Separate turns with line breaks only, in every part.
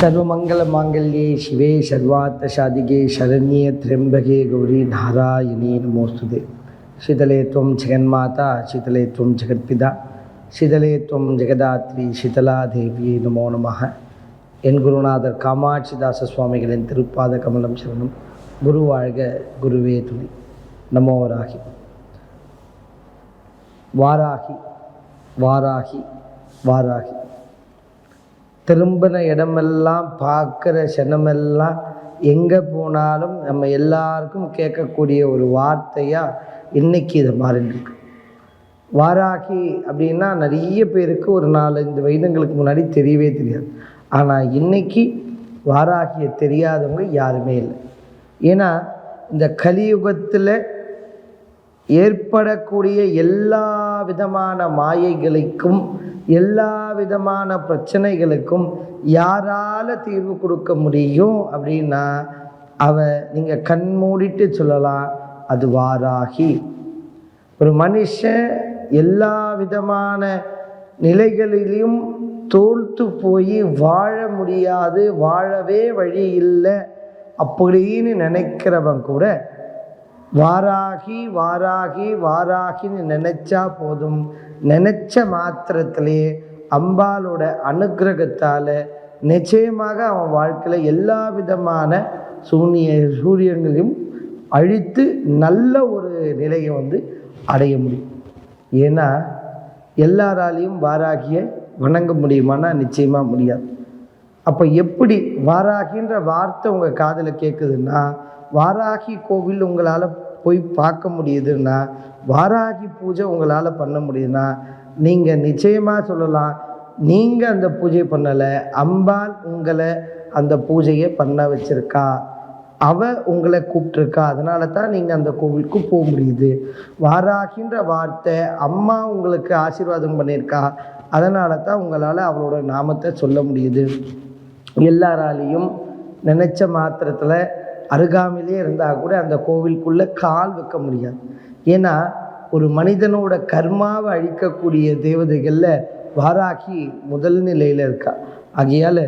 சர்வமங்கள மாங்கல்யே சிவே சர்வார்த்த சாதிகே சரண்யே திரம்பகே கௌரி நாராயணி நமோஸ்துதே. சீதலே துவம் ஜெகன்மாதா சீதலே துவம் ஜெகத்பிதா சீதலே துவம் ஜெகதாத்ரி சீதலா தேவியே நமோ நமக என் குருநாதர் காமாட்சிதாச சுவாமிகளின் திருப்பாத கமலம் சரணம். குரு குருவே துணி. நமோராகி வாராகி வாராகி வாராகி. திரும்பின இடமெல்லாம் பார்க்குற க்ஷணமெல்லாம் எங்கே போனாலும் நம்ம எல்லாருக்கும் கேட்கக்கூடிய ஒரு வார்த்தையாக இன்னைக்கு இது மாறிட்டுருக்கு வாராகி அப்படின்னா நிறைய பேருக்கு ஒரு நாலஞ்சு வயதுங்களுக்கு முன்னாடி தெரியவே தெரியாது. ஆனால் இன்னைக்கு வாராகியை தெரியாதவங்க யாருமே இல்லை. ஏன்னா இந்த கலியுகத்தில் ஏற்படக்கூடிய எல்லா விதமான மாயைகளுக்கும் எல்லா விதமான பிரச்சனைகளுக்கும் யாரால் தீர்வு கொடுக்க முடியும் அப்படின்னா அவ நீங்கள் கண் மூடிட்டு சொல்லலாம் அது வாராகி. ஒரு மனுஷன் எல்லா விதமான நிலைகளிலும் தோல்த்து போய் வாழ முடியாது வாழவே வழி இல்லை அப்படின்னு நினைக்கிறவன் கூட வாராகி வாராகி வாராகின்னு நினச்சா போதும். நினச்ச மாத்திரத்திலே அம்பாலோட அனுக்கிரகத்தால் நிச்சயமாக அவன் வாழ்க்கையில் எல்லா விதமான சூனிய சூரியங்களையும் அழித்து நல்ல ஒரு நிலையை வந்து அடைய முடியும். ஏன்னா எல்லாராலையும் வாராகிய வணங்க முடியுமானா நிச்சயமாக முடியாது. அப்போ எப்படி வாராகின்ற வார்த்தை உங்கள் காதில் கேட்குதுன்னா வாராகி கோவில் உங்களால் போய் பார்க்க முடியுதுன்னா வாராகி பூஜை உங்களால் பண்ண முடியுதுன்னா நீங்கள் நிச்சயமாக சொல்லலாம் நீங்கள் அந்த பூஜை பண்ணலை அம்பாள் உங்களை அந்த பூஜையை பண்ண வச்சிருக்கா அவ உங்களை கூப்பிட்ருக்கா அதனால தான் நீங்கள் அந்த கோவிலுக்கு போக முடியுது. வாராகின்ற வார்த்தை அம்மா உங்களுக்கு ஆசீர்வாதம் பண்ணியிருக்கா அதனால தான் உங்களால் அவளோட நாமத்தை சொல்ல முடியுது. எல்லாராலையும் நினச்ச மாத்திரத்தில் அருகாமையிலே இருந்தால் கூட அந்த கோவிலுக்குள்ளே கால் வைக்க முடியாது. ஏன்னா ஒரு மனிதனோட கர்மாவை அழிக்கக்கூடிய தேவதைகளில் வாராகி முதல் நிலையில் இருக்கா. ஆகையால்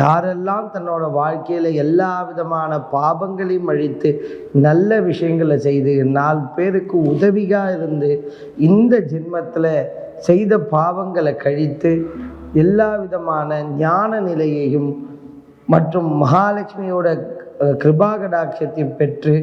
யாரெல்லாம் தன்னோட வாழ்க்கையில் எல்லா விதமான பாபங்களையும் அழித்து நல்ல விஷயங்களை செய்து நாலு பேருக்கு உதவியாக இருந்து இந்த ஜென்மத்தில் செய்த பாவங்களை கழித்து எல்லா விதமான ஞான நிலையையும் மற்றும் மகாலட்சுமியோட கிருபாகடாட்சத்தையும் பெற்று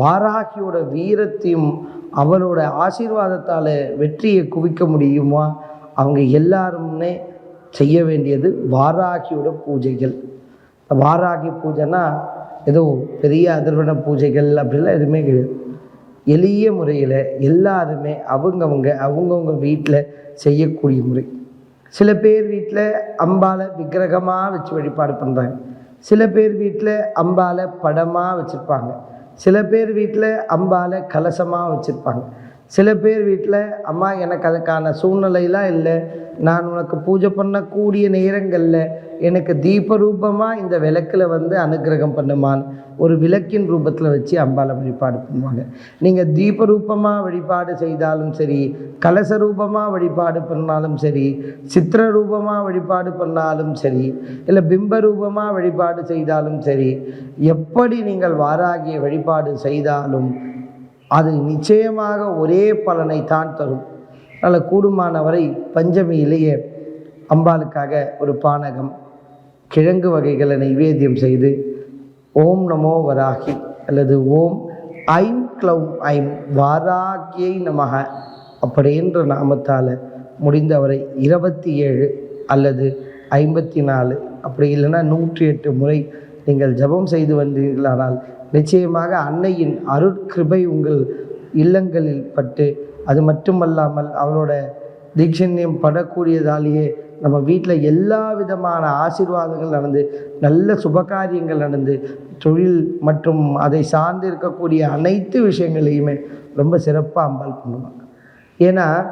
வாராகியோட வீரத்தையும் அவளோட ஆசீர்வாதத்தால் வெற்றியை குவிக்க முடியுமா? அவங்க எல்லாருமே செய்ய வேண்டியது வாராகியோட பூஜைகள். வாராகி பூஜைனா ஏதோ பெரிய அதிர்வன பூஜைகள் அப்படிலாம் எதுவுமே கிடையாது. எளிய முறையில் எல்லாருமே அவங்கவுங்க அவங்கவுங்க வீட்டில் செய்யக்கூடிய முறை. சில பேர் வீட்டில் அம்பாலை விக்கிரகமாக வச்சு வழிபாடு பண்ணுறாங்க சில பேர் வீட்டில் அம்பாலை படமாக வச்சுருப்பாங்க. சில பேர் வீட்டில் அம்பாலை கலசமாக வச்சுருப்பாங்க. சில பேர் வீட்டில் அம்மா எனக்கு அதுக்கான சூழ்நிலையெல்லாம் இல்லை. நான் உனக்கு பூஜை பண்ணக்கூடிய நேரங்களில் எனக்கு தீப ரூபமாக இந்த விளக்கில் வந்து அனுகிரகம் பண்ணுமான். ஒரு விளக்கின் ரூபத்தில் வச்சு அம்பாலை வழிபாடு பண்ணுவாங்க. நீங்கள் தீப ரூபமாக வழிபாடு செய்தாலும் சரி கலச ரூபமாக வழிபாடு பண்ணாலும் சரி சித்திர ரூபமாக வழிபாடு பண்ணாலும் சரி இல்லை பிம்ப ரூபமாக வழிபாடு செய்தாலும் சரி எப்படி நீங்கள் வாராகிய வழிபாடு செய்தாலும் அது நிச்சயமாக ஒரே பலனை தான் தரும். அதனால் கூடுமானவரை பஞ்சமியிலேயே அம்பாளுக்காக ஒரு பானகம் கிழங்கு வகைகளை நைவேத்தியம் செய்து ஓம் நமோ வராகி அல்லது ஓம் ஐம் க்ளௌம் ஐம் வாராகியை நமக அப்படின்ற நாமத்தால் முடிந்தவரை இருபத்தி ஏழு அல்லது ஐம்பத்தி நாலு அப்படி இல்லைன்னா நூற்றி எட்டு முறை நீங்கள் ஜபம் செய்து வந்தீர்களானால் நிச்சயமாக அன்னையின் அருட்கிருபை உங்கள் இல்லங்களில் பட்டு அது மட்டுமல்லாமல் அவளோட தீட்சண்யம் படக்கூடியதாலேயே நம்ம வீட்டில் எல்லா விதமான ஆசீர்வாதங்கள் நடந்து நல்ல சுபகாரியங்கள் நடந்து தொழில் மற்றும் அதை சார்ந்து இருக்கக்கூடிய அனைத்து விஷயங்களையுமே ரொம்ப சிறப்பாக அம்பாள் பண்ணுவாங்க ஏன்னா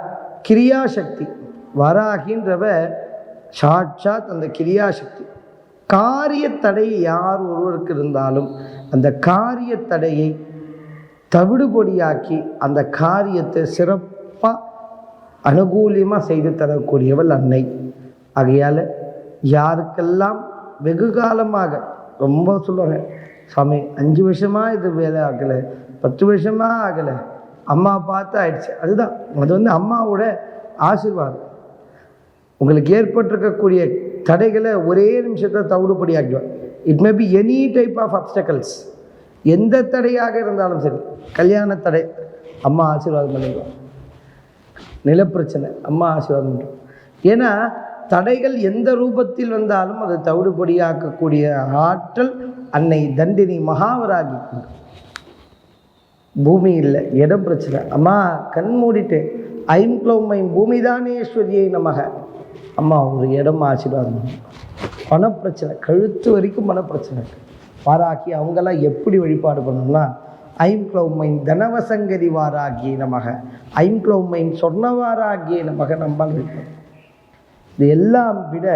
கிரியாசக்தி வராகின்றவ சாட்சாத் அந்த கிரியாசக்தி. காரிய தடை யார் ஒருவருக்கு இருந்தாலும் அந்த காரிய தடையை தவிடுபொடியாக்கி அந்த காரியத்தை சிறப்பாக அனுகூலியமாக செய்து தரக்கூடியவள் அன்னை. ஆகையால் யாருக்கெல்லாம் வெகு காலமாக ரொம்ப சொல்லுவாங்க சாமி அஞ்சு வருஷமாக இது வேலை ஆகலை பத்து வருஷமாக ஆகலை அம்மா பார்த்து ஆயிடுச்சு. அதுதான் அது வந்து அம்மாவோட ஆசீர்வாதம். உங்களுக்கு ஏற்பட்டிருக்கக்கூடிய தடைகளை ஒரே நிமிஷத்தை தவிடுபடி ஆக்கிடுவார் it may be any type of obstacles எந்த தடையாக இருந்தாலும் சரி கல்யாண தடை அம்மா ஆசீர்வாதம் பண்ணிடுவான் நிலப்பிரச்சனை அம்மா ஆசீர்வாதம் ஏன்னா தடைகள் எந்த ரூபத்தில் வந்தாலும் அதை தவிடுபடியாக்கக்கூடிய ஆற்றல் அன்னை தண்டினி மகாவராகி. பூமி இல்லை இடம் பிரச்சனை. அம்மா கண் மூடிட்டு ஐம் க்ளௌமைம் பூமி தானேஸ்வரியை நமக. அம்மா ஒரு இடம் ஆசீர்வாதம் பணப்பிரச்சனை கழுத்து வரைக்கும் பணப்பிரச்சனை பாராக்கி வாராகி அவங்கெல்லாம் எப்படி வழிபாடு பண்ணணும்னா ஐம் தனவசங்கரிவாராகிய தனவசங்கரி நமக. ஐம் சொன்னவாராகிய நமக நம்பால் இது எல்லாம் விட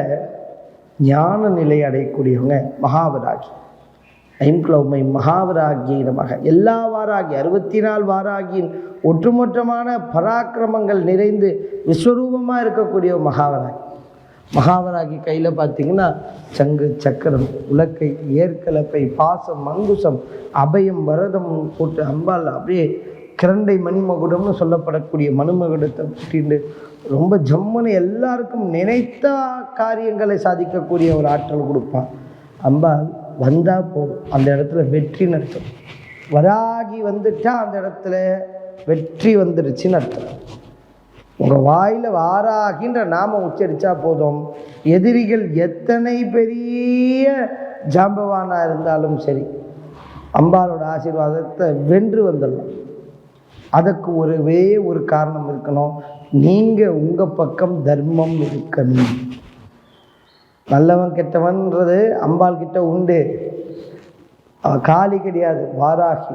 ஞான நிலை அடையக்கூடியவங்க மகாவராகி. ஐம்க்ளௌமை மகாவராகிய நமக. எல்லா வாராகி அறுபத்தி நாலு வாராகியின் ஒட்டுமொத்தமான பராக்கிரமங்கள் நிறைந்து விஸ்வரூபமாக இருக்கக்கூடிய மகாவராகி. மகாவராகி கையில் பார்த்தீங்கன்னா சங்கு சக்கரம் உலக்கை ஏற்கலப்பை பாசம் மங்குசம் அபயம் வரதம் போட்டு அம்பாள் அப்படியே கிரண்டை மணிமகுடம்னு சொல்லப்படக்கூடிய மணிமகுடத்தை கூட்டிட்டு ரொம்ப ஜம்முன்னு எல்லாருக்கும் நினைத்த காரியங்களை சாதிக்கக்கூடிய ஒரு ஆற்றல் கொடுப்பான் அம்பாள் வந்தால் போதும். அந்த இடத்துல வெற்றி நடத்தும் வராகி வந்துட்டா அந்த இடத்துல வெற்றி வந்துடுச்சுன்னு அர்த்தம். உங்கள் வாயில் வாராகின்ற நாம உச்சரித்தா போதும். எதிரிகள் எத்தனை பெரிய ஜாம்பவானாக இருந்தாலும் சரி அம்பாலோட ஆசீர்வாதத்தை வென்று வந்துடலாம். அதற்கு ஒருவே ஒரு காரணம் இருக்கணும். நீங்கள் உங்கள் பக்கம் தர்மம் இருக்கணும். நல்லவன் கெட்டவன்றது அம்பாள் கிட்ட உண்டு. காலி கிடையாது வாராகி.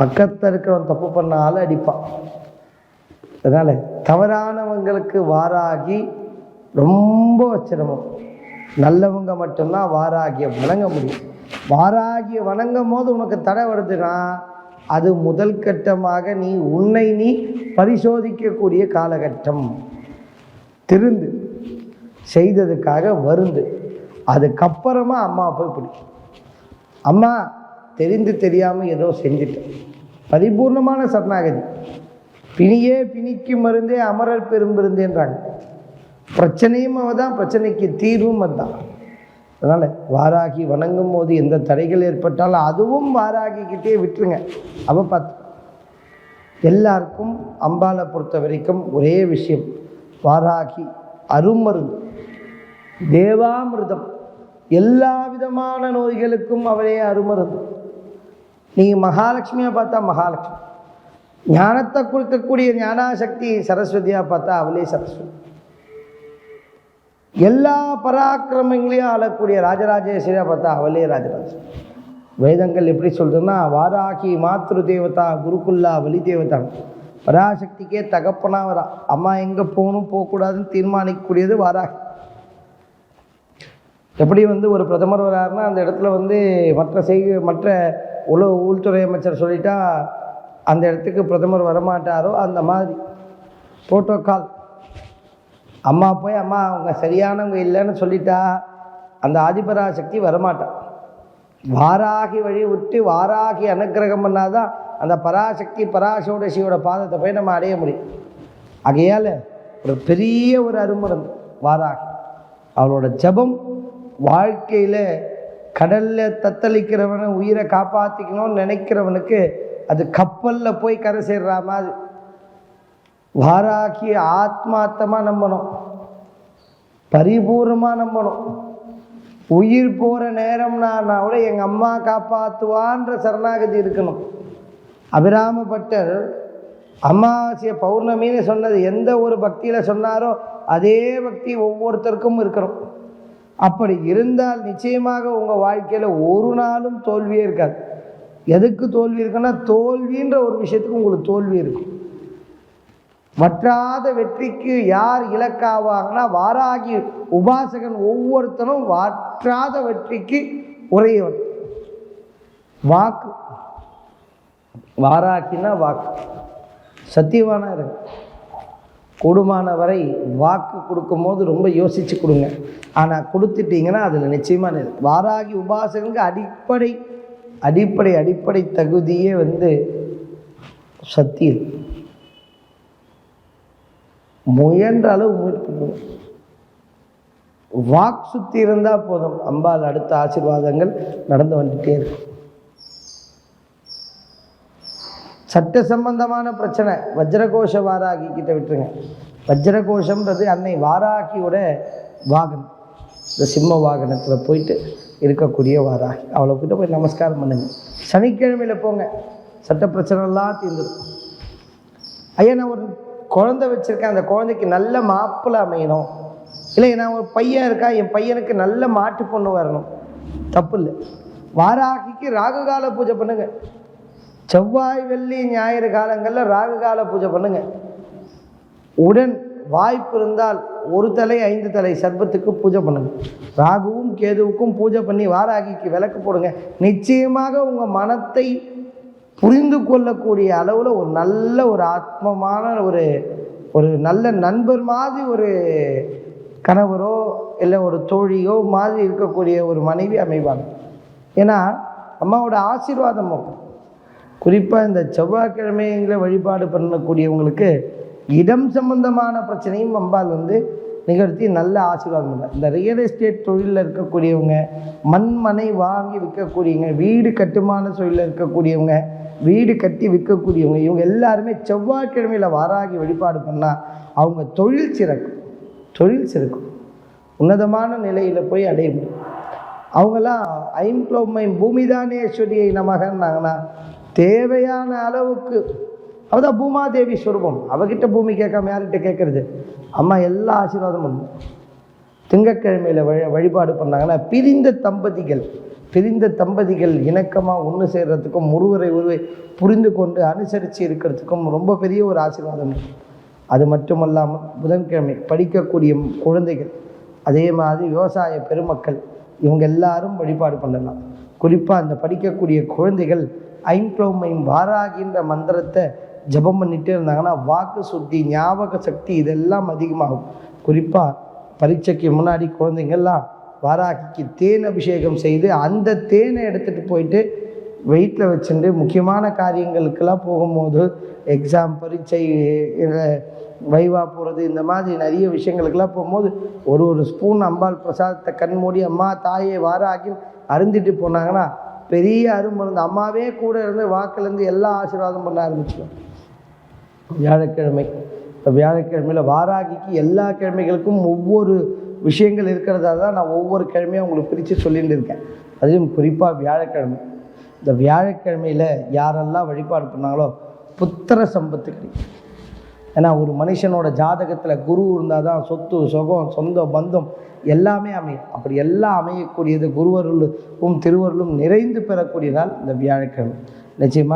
பக்கத்தில் இருக்கிறவன் தப்பு பண்ணாலும் ஆளை அடிப்பான். அதனால் தவறானவங்களுக்கு வாராகி ரொம்ப சிரமம். நல்லவங்க மட்டும்தான் வாராகிய வணங்க முடியும். வாராகிய வணங்கும் போது உனக்கு தடை வருதுன்னா அது முதல் கட்டமாக நீ உன்னை நீ பரிசோதிக்கக்கூடிய காலகட்டம். திருந்து செய்ததுக்காக வருந்து அதுக்கப்புறமா அம்மா போய் பிடிக்கும். அம்மா தெரிந்து தெரியாமல் ஏதோ செஞ்சுட்டேன். பரிபூர்ணமான சரணாகதி. பிணியே பிணிக்கு மருந்தே அமரர் பெரும்பிருந்தேன்றாங்க பிரச்சனையும் அவதான் பிரச்சனைக்கு தீர்வும் அதுதான் அதனால் வாராகி வணங்கும் போது எந்த தடைகள் ஏற்பட்டாலும் அதுவும் வாராகிக்கிட்டே விட்டுருங்க. அவள் பார்த்து எல்லாருக்கும் அம்பாலை பொறுத்த வரைக்கும் ஒரே விஷயம் வாராகி அருமருந்து தேவாமிர்தம். எல்லா விதமான நோய்களுக்கும் அவரே அருமருந்து நீங்கள் மகாலட்சுமியை பார்த்தா மகாலட்சுமி. ஞானத்தை கொடுக்கக்கூடிய ஞானாசக்தி சரஸ்வதியாக பார்த்தா அவளே சரஸ்வதி. எல்லா பராக்கிரமங்களையும் ஆளக்கூடிய ராஜராஜேஸ்வரியாக பார்த்தா அவளே ராஜராஜேஸ்வரி. வேதங்கள் எப்படி சொல்கிறதுன்னா வாராகி மாத்ரு தேவதா குருக்குல்லா வலி தேவதா பராசக்திக்கே தகப்பனா வரா. அம்மா எங்கே போகணும் போகக்கூடாதுன்னு தீர்மானிக்கக்கூடியது வாராகி. எப்படி வந்து ஒரு பிரதமர் வராருன்னா அந்த இடத்துல வந்து மற்ற செய் மற்ற உள உள்துறை அமைச்சர் சொல்லிட்டா அந்த இடத்துக்கு பிரதமர் வரமாட்டாரோ அந்த மாதிரி. ப்ரோட்டோக்கால் அம்மா போய் அம்மா அவங்க சரியானவங்க இல்லைன்னு சொல்லிட்டா அந்த ஆதிபராசக்தி வரமாட்டான் வாராகி வழி விட்டு வாராகி அனுக்கிரகம் பண்ணாதான் அந்த பராசக்தி பராசோடசியோட பாதத்தை போய் நம்ம அடைய முடியும். ஆகையால் ஒரு பெரிய ஒரு அருமருந்து வாராகி. அவளோட ஜபம் வாழ்க்கையில் கடலில் தத்தளிக்கிறவனை உயிரை காப்பாற்றிக்கணும்னு நினைக்கிறவனுக்கு அது கப்பலில் போய் கரை சேர்ற மாதிரி. வாராகி ஆத்மார்த்தமாக நம்பணும். பரிபூர்ணமாக நம்பணும். உயிர் போகிற நேரம்னா கூட எங்கள் அம்மா காப்பாற்றுவான்ற சரணாகதி இருக்கணும். அபிராமபட்டர் அமாவாசைய பௌர்ணமின்னு சொன்னது எந்த ஒரு பக்தியில் சொன்னாரோ அதே பக்தி ஒவ்வொருத்தருக்கும் இருக்கணும். அப்படி இருந்தால் நிச்சயமாக உங்கள் வாழ்க்கையில் ஒரு நாளும் தோல்வியே இருக்காது. எதுக்கு தோல்வி இருக்குன்னா தோல்வின்ற ஒரு விஷயத்துக்கு உங்களுக்கு தோல்வி இருக்கும். வற்றாத வெற்றிக்கு யார் இலக்காவாங்கன்னா வாராகி உபாசகன் ஒவ்வொருத்தனும் வற்றாத வெற்றிக்கு உரையவன். வாக்கு. வாராக்கினா வாக்கு. சத்தியவானா இருக்கு கூடுமான வரை வாக்கு கொடுக்கும்போது ரொம்ப யோசித்து கொடுங்க. ஆனால் கொடுத்துட்டீங்கன்னா அதில் நிச்சயமாக நிலை. வாராகி உபாசகனுக்கு அடிப்படை அடிப்படை அடிப்படை தகுதியே வந்து சத்தியம். முயன்ற அளவு முயற்சி வாக் சுத்தி இருந்தால் போதும். அம்பாள் அடுத்த ஆசீர்வாதங்கள் நடந்து வந்துட்டே இருக்கும் சட்ட சம்பந்தமான பிரச்சனை. வஜ்ரகோஷ வாராகி கிட்ட விட்டுருங்க. வஜ்ரகோஷம்ன்றது அன்னை வாராகியோட வாகனம். இந்த சிம்ம வாகனத்தில் போயிட்டு இருக்கக்கூடிய வாராகி அவளை கிட்ட போய் நமஸ்காரம் பண்ணுங்க. சனிக்கிழமையில் போங்க. சட்ட பிரச்சனைலாம் தீர்ந்துருக்கும். ஐயா நான் ஒரு குழந்தை வச்சுருக்கேன். அந்த குழந்தைக்கு நல்ல மாப்பிள்ளை அமையணும். இல்லை நான் ஒரு பையன் இருக்கா என் பையனுக்கு நல்ல மாட்டு பொண்ணு வரணும். தப்பு இல்லை. வாராகிக்கு ராகுகால பூஜை பண்ணுங்க. செவ்வாய் வெள்ளி ஞாயிறு காலங்களில் ராகு கால பூஜை பண்ணுங்க. உடன் வாய்ப்பு இருந்தால் ஒரு தலை ஐந்து தலை சர்பத்துக்கு பூஜை பண்ணுங்கள் ராகுவும் கேதுவுக்கும் பூஜை பண்ணி வாராகிக்கு விளக்கு போடுங்க. நிச்சயமாக உங்கள் மனத்தை புரிந்து கொள்ளக்கூடிய அளவில் ஒரு நல்ல ஒரு ஆத்மமான ஒரு ஒரு நல்ல நண்பர் மாதிரி ஒரு கணவரோ இல்லை ஒரு தோழியோ மாதிரி இருக்கக்கூடிய ஒரு மனைவி அமைவாங்க. ஏன்னா அம்மாவோட ஆசீர்வாதம் குறிப்பாக இந்த செவ்வாய்க்கிழமைங்களை வழிபாடு பண்ணக்கூடியவங்களுக்கு இடம் சம்பந்தமான பிரச்சனையும் அம்பாள் வந்து நிகழ்த்தி நல்ல ஆசீர்வாதம் பண்ணார் இந்த ரியல் எஸ்டேட் தொழிலில் இருக்கக்கூடியவங்க மண்மனை வாங்கி விற்கக்கூடியவங்க வீடு கட்டுமான தொழிலில் இருக்கக்கூடியவங்க வீடு கட்டி விற்கக்கூடியவங்க இவங்க எல்லாருமே செவ்வாய்க்கிழமையில் வாராகி வழிபாடு பண்ணால் அவங்க தொழில் சிறக்கும். தொழில் சிறக்கும். உன்னதமான நிலையில் போய் அடைய முடியும். அவங்களாம் ஐம்ப்ளோமை பூமிதானேஸ்வரியை நமகன்னாங்கன்னா தேவையான அளவுக்கு அவதான் பூமாதேவி ஸ்வரூபம் அவகிட்ட பூமி கேட்காம யார்கிட்ட கேட்கறது? அம்மா எல்லா ஆசீர்வாதமும் திங்கக்கிழமையில் வழி வழிபாடு பண்ணாங்கன்னா பிரிந்த தம்பதிகள் பிரிந்த தம்பதிகள் இணக்கமாக ஒன்று சேர்கிறதுக்கும் ஒருவரை ஒருவரை புரிந்து கொண்டு அனுசரித்து இருக்கிறதுக்கும் ரொம்ப பெரிய ஒரு ஆசீர்வாதம் அது மட்டுமல்லாமல் புதன்கிழமை படிக்கக்கூடிய குழந்தைகள் அதே மாதிரி விவசாய பெருமக்கள் இவங்க எல்லாரும் வழிபாடு பண்ணலாம். குறிப்பாக அந்த படிக்கக்கூடிய குழந்தைகள் ஐம்ப்ளோமைம் வாராகின்ற மந்திரத்தை ஜெபம் பண்ணிட்டே இருந்தாங்கன்னா வாக்கு சுத்தி ஞாபக சக்தி இதெல்லாம் அதிகமாகும். குறிப்பாக பரீட்சைக்கு முன்னாடி குழந்தைங்கள்லாம் வாராகிக்கு தேன் அபிஷேகம் செய்து அந்த தேனை எடுத்துகிட்டு போயிட்டு வெயிட்டில் வச்சுட்டு முக்கியமான காரியங்களுக்கெல்லாம் போகும்போது எக்ஸாம் பரீட்சை வைவா போகிறது இந்த மாதிரி நிறைய விஷயங்களுக்கெல்லாம் போகும்போது ஒரு ஒரு ஸ்பூன் அம்பாள் பிரசாதத்தை கண் மூடி அம்மா தாயை வாராகி அருந்திட்டு போனாங்கன்னா பெரிய அருமருந்து அம்மாவே கூட இருந்து வாக்குலேருந்து எல்லா ஆசீர்வாதம் பண்ண ஆரம்பிச்சிடும். வியாழக்கிழமை. இப்போ வியாழக்கிழமையில் வாராகிக்கு எல்லா கிழமைகளுக்கும் ஒவ்வொரு விஷயங்கள் இருக்கிறதா தான் நான் ஒவ்வொரு கிழமையும் உங்களுக்கு பிரித்து சொல்லிட்டு இருக்கேன். அதுவும் குறிப்பாக வியாழக்கிழமை. இந்த வியாழக்கிழமையில் யாரெல்லாம் வழிபாடு பண்ணாங்களோ புத்திர சம்பத்து கிடைக்கும். ஏன்னா ஒரு மனுஷனோட ஜாதகத்தில் குரு இருந்தால் தான் சொத்து சுகம் சொந்தம் பந்தம் எல்லாமே அமையும். அப்படி எல்லாம் அமையக்கூடியது குருவருளும் திருவருளும் நிறைந்து பெறக்கூடிய நாள் இந்த வியாழக்கிழமை. நிச்சயமாக